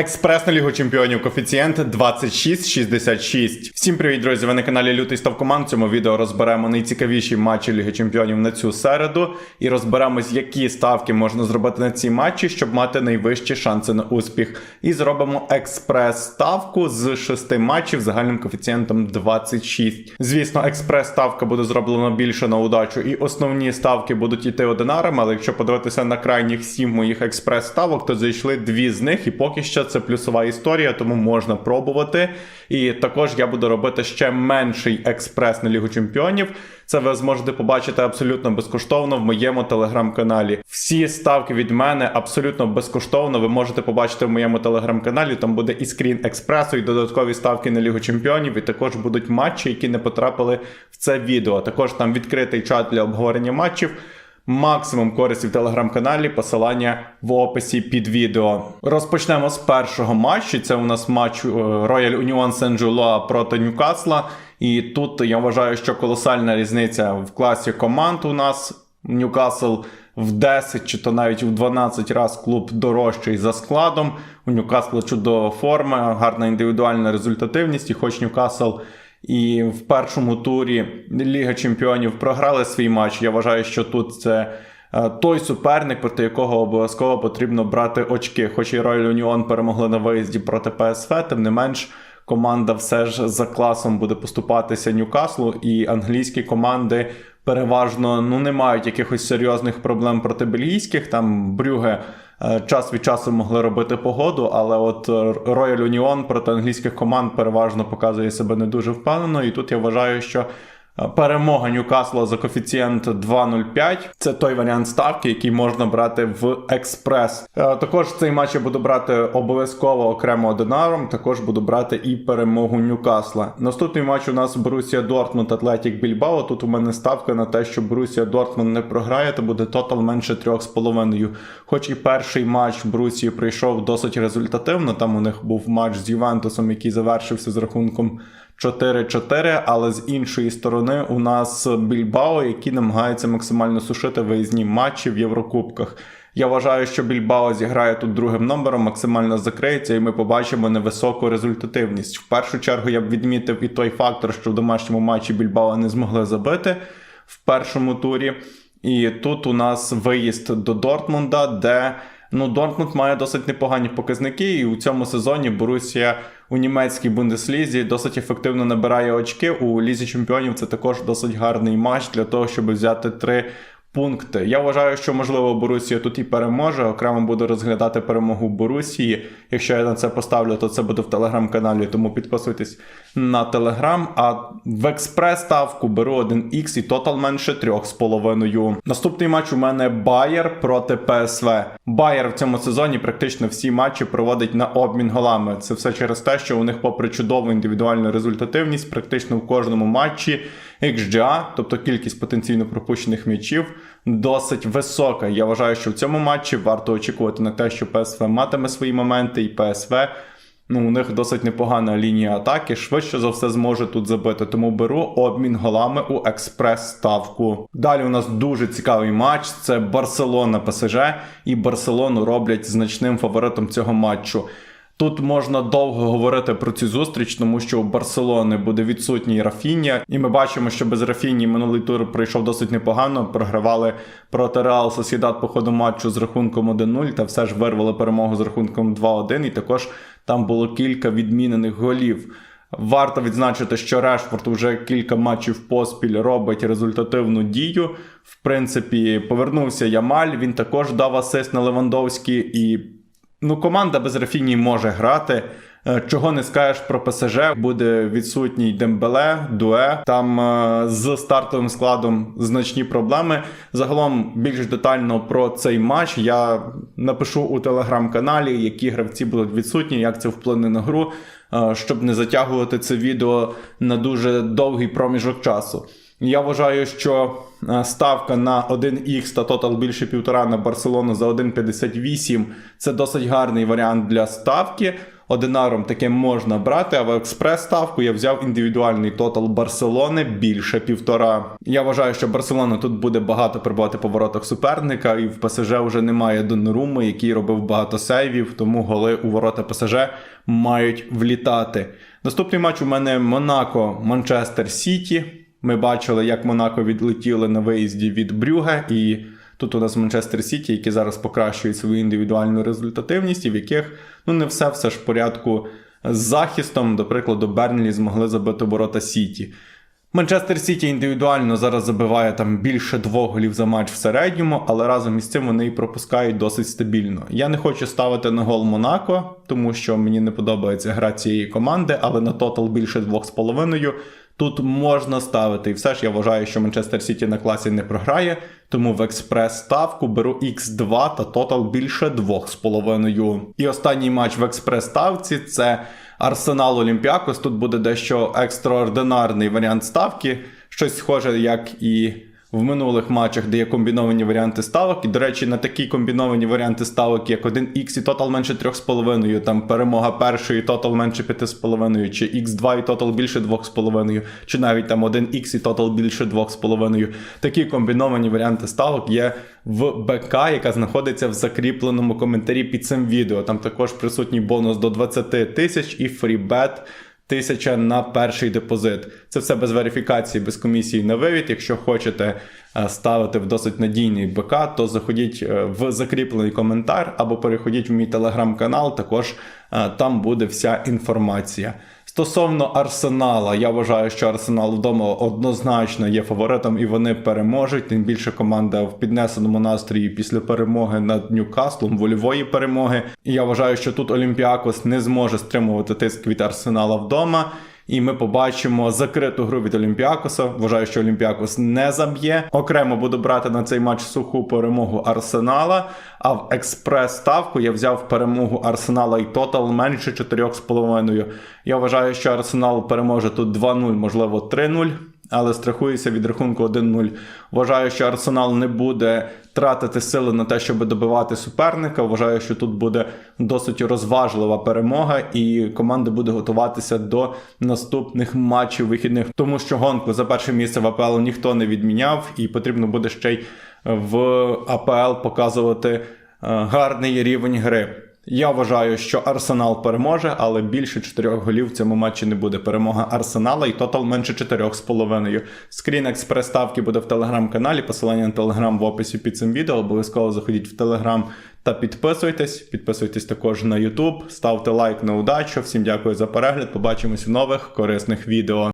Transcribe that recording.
Експресна Лігу Чемпіонів коефіцієнт 26,66. Всім привіт, друзі! Ви на каналі Лютий Ставкоман. В цьому відео розберемо найцікавіші матчі Ліги Чемпіонів на цю середу і розберемось, які ставки можна зробити на ці матчі, щоб мати найвищі шанси на успіх. І зробимо експрес-ставку з 6 матчів загальним коефіцієнтом 26. Звісно, експрес-ставка буде зроблена більше на удачу, і основні ставки будуть іти одинарами, але якщо подивитися на крайніх 7 моїх експрес-ставок, то зайшли дві з них, і поки що це плюсова історія, тому можна пробувати. І також я буду робити ще менший експрес на Лігу Чемпіонів. Це ви зможете побачити абсолютно безкоштовно в моєму телеграм-каналі. Всі ставки від мене абсолютно безкоштовно. Ви можете побачити в моєму телеграм-каналі. Там буде і скрін експресу, і додаткові ставки на Лігу Чемпіонів. І також будуть матчі, які не потрапили в це відео. Також там відкритий чат для обговорення матчів. Максимум користі в телеграм-каналі, посилання в описі під відео. Розпочнемо з першого матчу. Це у нас матч Royal Union Saint-Gilloise проти Ньюкасла. І тут я вважаю, що колосальна різниця в класі команд у нас. Ньюкасл в 10 чи то навіть в 12 раз клуб дорожчий за складом. У Ньюкасла чудова форма, гарна індивідуальна результативність, і хоч Ньюкасл і в першому турі Ліга Чемпіонів програли свій матч. Я вважаю, що тут це е, той суперник, проти якого обов'язково потрібно брати очки. Хоч і Royal Union перемогли на виїзді проти ПСВ, тим не менш. Команда все ж за класом буде поступатися Ньюкаслу, і англійські команди переважно ну не мають якихось серйозних проблем проти бельгійських. Там Брюге час від часу могли робити погоду, але от е, Royal Union проти англійських команд переважно показує себе не дуже впевнено. І тут я вважаю, що е, перемога Ньюкасла за коефіцієнт 2.05 це той варіант ставки, який можна брати в експрес. Е, Також цей матч я буду брати обов'язково окремо одинаром. Також буду брати і перемогу Ньюкасла. Наступний матч у нас Борусія Дортмунд Атлетік Більбао. Тут у мене ставка на те, що Борусія Дортмунд не програє, то буде тотал менше 3,5. Хоч і перший матч Борусії прийшов досить результативно. Там у них був матч з Ювентусом, який завершився з рахунком 4-4, але з іншої сторони у нас Більбао, які намагаються максимально сушити виїзні матчі в Єврокубках. Я вважаю, що Більбао зіграє тут другим номером, максимально закриється, і ми побачимо невисоку результативність. В першу чергу я б відмітив і той фактор, що в домашньому матчі Більбао не змогли забити в першому турі. І тут у нас виїзд до Дортмунда, де ну, Дортмунд має досить непогані показники, і у цьому сезоні Борусія у німецькій бундеслізі досить ефективно набирає очки. У лізі чемпіонів це також досить гарний матч для того, щоб взяти три пункти. Я вважаю, що можливо Борусія тут і переможе. Окремо буду розглядати перемогу Борусії. Якщо я на це поставлю, то це буде в телеграм-каналі. Тому підписуйтесь на телеграм. А в експрес ставку беру 1х і тотал менше 3,5. Наступний матч у мене Байер проти ПСВ. Байер в цьому сезоні практично всі матчі проводить на обмін голами. Це все через те, що у них, попри чудову індивідуальну результативність, практично в кожному матчі. XGA, тобто кількість потенційно пропущених м'ячів, досить висока. Я вважаю, що в цьому матчі варто очікувати на те, що ПСВ матиме свої моменти, і ПСВ. Ну, у них досить непогана лінія атаки, швидше за все зможе тут забити. Тому беру обмін голами у експрес-ставку. Далі у нас дуже цікавий матч. Це Барселона ПСЖ, і Барселону роблять значним фаворитом цього матчу. Тут можна довго говорити про цю зустріч, тому що у Барселони буде відсутній Рафіння, і ми бачимо, що без Рафіні минулий тур пройшов досить непогано. Програвали проти Реал Сосідат по ходу матчу з рахунком 1-0, та все ж вирвали перемогу з рахунком 2-1, і також там було кілька відмінених голів. Варто відзначити, що Решфорд вже кілька матчів поспіль робить результативну дію. В принципі, повернувся Ямаль. Він також дав асист на Левандовський і. Ну, команда без Рафіні може грати. Е, Чого не скажеш про ПСЖ, буде відсутній Дембеле, Дуе. Там е, з стартовим складом значні проблеми. Загалом більш детально про цей матч я напишу у телеграм-каналі, які гравці будуть відсутні, як це вплине на гру, е, щоб не затягувати це відео на дуже довгий проміжок часу. Я вважаю, що ставка на 1х та тотал більше півтора на Барселону за 1,58 це досить гарний варіант для ставки. Одинаром таке можна брати, а в експрес-ставку я взяв індивідуальний тотал Барселони більше півтора. Я вважаю, що Барселона тут буде багато прибувати по воротах суперника, і в ПСЖ вже немає Доноруму, який робив багато сейвів, тому голи у ворота ПСЖ мають влітати. Наступний матч у мене Монако Манчестер Сіті. Ми бачили, як Монако відлетіли на виїзді від Брюге, і тут у нас Манчестер Сіті, які зараз покращують свою індивідуальну результативність, і в яких ну не все все ж в порядку з захистом. До прикладу, Бернлі змогли забити ворота Сіті. Манчестер Сіті індивідуально зараз забиває там більше двох голів за матч в середньому, але разом із цим вони і пропускають досить стабільно. Я не хочу ставити на гол Монако, тому що мені не подобається гра цієї команди, але на тотал більше 2,5 тут можна ставити. І все ж я вважаю, що Манчестер Сіті на класі не програє, тому в експрес ставку беру X2 та тотал більше 2,5. І останній матч в експрес ставці це Арсенал Олімпіакос. Тут буде дещо екстраординарний варіант ставки, щось схоже, як і в минулих матчах, де є комбіновані варіанти ставок. І, до речі, на такі комбіновані варіанти ставок, як 1х і тотал менше 3,5, там перемога першої, тотал менше 5,5, чи x2 і тотал більше 2,5, чи навіть там 1х і тотал більше 2,5. Такі комбіновані варіанти ставок є в БК, яка знаходиться в закріпленому коментарі під цим відео. Там також присутній бонус до 20 тисяч і фрібет. Тисяча на перший депозит. Це все без верифікації, без комісії на вивід. Якщо хочете е, ставити в досить надійний БК, то заходіть е, в закріплений коментар або переходіть в мій телеграм-канал. Також е, там буде вся інформація. Стосовно Арсенала, я вважаю, що Арсенал вдома однозначно є фаворитом і вони переможуть. Тим більше команда в піднесеному настрої після перемоги над Ньюкаслом, вольової перемоги. І я вважаю, що тут Олімпіакос не зможе стримувати тиск від Арсенала вдома. І ми побачимо закриту гру від Олімпіакоса. Вважаю, що Олімпіакос не заб'є. Окремо буду брати на цей матч суху перемогу Арсенала. А в експрес-ставку я взяв перемогу Арсенала і тотал менше 4,5. Я вважаю, що Арсенал переможе тут 2-0, можливо 3-0. Але страхуюся від рахунку 1-0. Вважаю, що Арсенал не буде тратити сили на те, щоб добивати суперника. Вважаю, що тут буде досить розважлива перемога, і команда буде готуватися до наступних матчів вихідних, тому що гонку за перше місце в АПЛ ніхто не відміняв, і потрібно буде ще й в АПЛ показувати е, гарний рівень гри. Я вважаю, що Арсенал переможе, але більше 4 голів в цьому матчі не буде. Перемога Арсенала і тотал менше 4,5. Скрін експрес-ставки буде в телеграм-каналі. Посилання на телеграм в описі під цим відео. Обов'язково заходіть в телеграм та підписуйтесь. Підписуйтесь також на YouTube, ставте лайк на удачу. Всім дякую за перегляд. Побачимось в нових корисних відео.